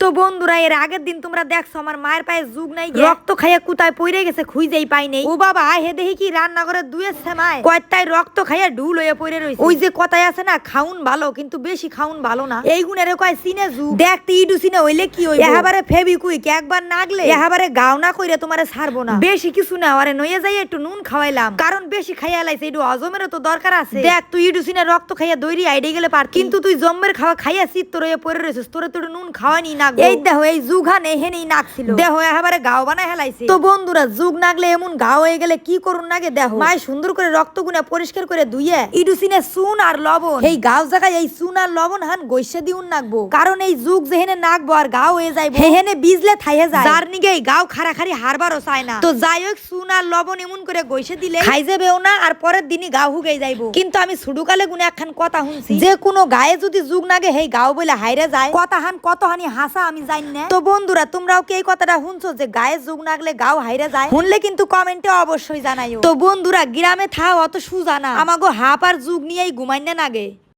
তো বন্ধুরা এর আগের দিন তোমরা দেখছ আমার মায়ের পায়ে যুগ নাই রক্ত খাইয়া কুতায় পইরে গেছে খুঁজেই পাই নেই। ও বাবা হে দেখি কি রান্নাঘরে দুয়ে সেমায় কয়টায় রক্ত খাইয়া ঢুল হয়ে পইরে রইছে। ওই যে কথায় আছে না খাউন ভালো কিন্তু বেশি খাউন ভালো না। এই গুণের কয় সিনে যুগ। দেখতে ইডু সিনে হইলে কি হইব? এহাবারে ফেবি কুইক একবার নাগলে এহাবারে গাও না কইরে তোমারে ছাড়বো না। বেশি কিছু না আরে নইয়ে যাই একটু নুন খাওয়াইলাম। কারণ বেশি খাইয়া লাইছে একটু হজমেরও তো দরকার আছে। দেখ তুই ইডু সিনে রক্ত খাইয়া দৈরি আইডে গেলে পার কিন্তু তুই জম্মের খাওয়া খাইয়া চিত্ত রয়ে পড়ে রয়েছিস তোরে তোর নুন খাওয়ানি নাগ এই দেখো এই জুঘান এহেনেই নাকছিল দেহ একেবারে গাও বানায় হেলাইছে তো বন্ধুরা জুগ নাগলে এমন গাও হয়ে গেলে কি করুন নাগে দেখো। মায় সুন্দর করে রক্ত গুনে পরিষ্কার করে ধুইয়ে ইডুসিনে চুন আর লবণ। এই গাও জায়গায় এই চুন আর লবণ হান গৈসে দিউন নাকবো কারণ এই যুগ যেহেনে নাকবো আর গাও হয়ে যাইবো হেহেনে বিজলে থাইয়ে যায়। যার নিগে এই গাও খাড়াখাড়ি হারবারও চায় না। তো যাই হোক চুন আর লবণ এমন করে গৈসে দিলে খাই যাবেও না আর পরের দিনই গাও হুগে যাইবো। কিন্তু আমি সুডুকালে গুনে একখান কথা শুনছি। যে কোনো গায়ে যদি যুগ নাগে হেই গাও বলে হাইরে যায় কথা হান কত হানি হাসা আমি জানি না। তো বন্ধুরা তোমরাও কি এই কথাটা শুনছো যে গায়ে যোগ নাগলে গাও হাইরে যায়? শুনলে কিন্তু কমেন্টে অবশ্যই জানাইও। তো বন্ধুরা গ্রামে থাও অত সুজানা আমাগো হাপ আর যুগ নিয়েই ঘুমাইনে নাগে।